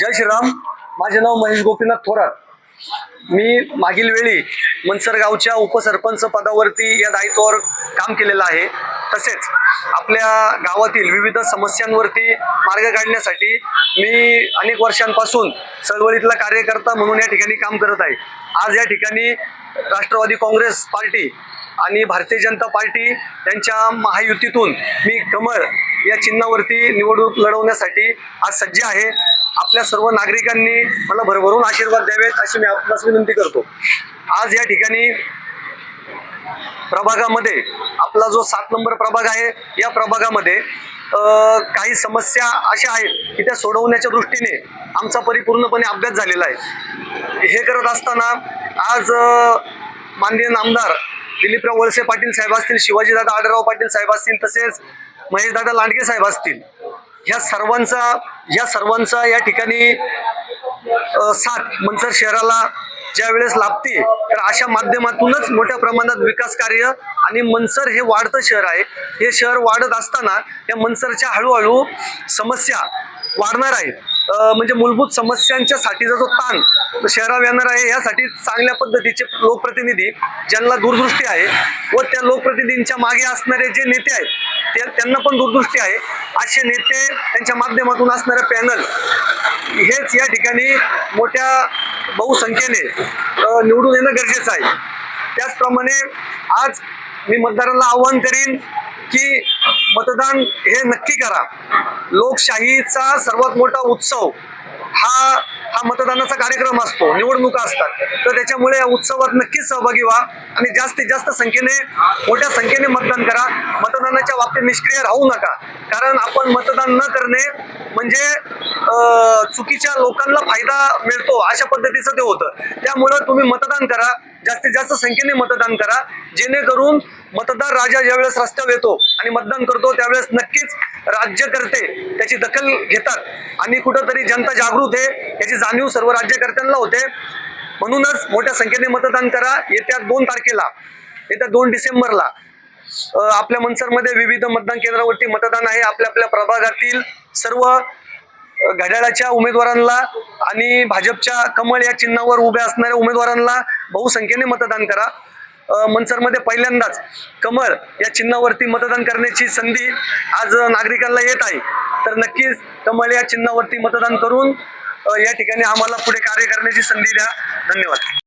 जय श्रीराम. माझे नाव महेश गोपीनाथ थोरात. मी मागील वेळी मनसर गावच्या उपसरपंच पदावरती या दायित्वावर काम केलेलं आहे. तसेच आपल्या गावातील विविध समस्यांवरती मार्ग काढण्यासाठी मी अनेक वर्षांपासून चळवळीतला कार्यकर्ता म्हणून या ठिकाणी काम करत आहे. आज या ठिकाणी राष्ट्रवादी काँग्रेस पार्टी आणि भारतीय जनता पार्टी यांच्या महायुतीतून मी कमळ या चिन्हावरती निवडणूक लढवण्यासाठी आज सज्ज आहे. आपल्या सर्व नागरिकांनी मला भरभरून आशीर्वाद द्यावेत अशी मी आपणास विनंती करतो. आज या ठिकाणी प्रभागामध्ये आपला जो सात नंबर प्रभाग आहे या प्रभागामध्ये काही समस्या अशा आहेत की त्या सोडवण्याच्या दृष्टीने आमचा परिपूर्णपणे अभ्यास झालेला आहे. हे करत असताना आज माननीय नामदार दिलीपराव वळसे पाटील साहेब असतील शिवाजीदादा आडराव पाटील साहेब असतील तसेच महेशदादा लांडगे साहेब असतील ह्या सर्वांचा या सर्वांचा या ठिकाणी साथ मनसर शहराला ज्या वेळेस लाभते तर अशा माध्यमातूनच मोठ्या प्रमाणात विकास कार्य आणि मनसर हे वाढतं शहर आहे. हे शहर वाढत असताना या मनसरच्या हळूहळू समस्या वाढणार आहेत म्हणजे मूलभूत समस्यांच्या साठीचा जो ताण शहरावर येणार आहे यासाठी चांगल्या पद्धतीचे लोकप्रतिनिधी ज्यांना दूरदृष्टी आहे व त्या लोकप्रतिनिधींच्या मागे असणारे जे नेते आहेत त्यांना पण दूरदृष्टी आहे. असे नेते त्यांच्या माध्यमातून असणारे पॅनल हेच या ठिकाणी मोठ्या बहुसंख्येने निवडून येणं गरजेचं आहे. त्याचप्रमाणे आज मी मतदारांना आवाहन करीन की मतदान हे नक्की करा. लोकशाहीचा सर्वात मोठा उत्सव हा हा मतदानाचा कार्यक्रम असतो निवडणुका असतात. तर त्याच्यामुळे या उत्सवात नक्कीच सहभागी व्हा आणि जास्तीत जास्त संख्येने मोठ्या संख्येने मतदान करा. मतदानाच्या बाबतीत निष्क्रिय राहू नका. कारण आपण मतदान न करणे म्हणजे चुकीच्या लोकांना फायदा मिळतो अशा पद्धतीचं ते होतं. त्यामुळं तुम्ही मतदान करा जास्तीत जास्त संख्येने मतदान करा. जेणेकरून मतदार राजा ज्यावेळेस रस्त्यावर येतो आणि मतदान करतो त्यावेळेस नक्कीच राज्यकर्ते त्याची दखल घेतात. आणि कुठंतरी जनता जागृत आहे. याची जाणीव सर्व राज्यकर्त्यांना होते. म्हणूनच मोठ्या संख्येने मतदान करा. येत्या दोन तारखेला येत्या दोन डिसेंबरला आपल्या मनसरमध्ये विविध मतदान केंद्रावरती मतदान आहे. आपल्या आपल्या प्रभागातील सर्व घड्याळाच्या उमेदवारांना आणि भाजपच्या कमळ या चिन्हावर उभ्या असणाऱ्या उमेदवारांना बहुसंख्येने मतदान करा. मनसरमध्ये पहिल्यांदाच कमळ या चिन्हावरती मतदान करण्याची संधी आज नागरिकांना येत आहे. तर नक्कीच कमळ या चिन्हावरती मतदान करून या ठिकाणी आम्हाला पुढे कार्य करण्याची संधी द्या. धन्यवाद.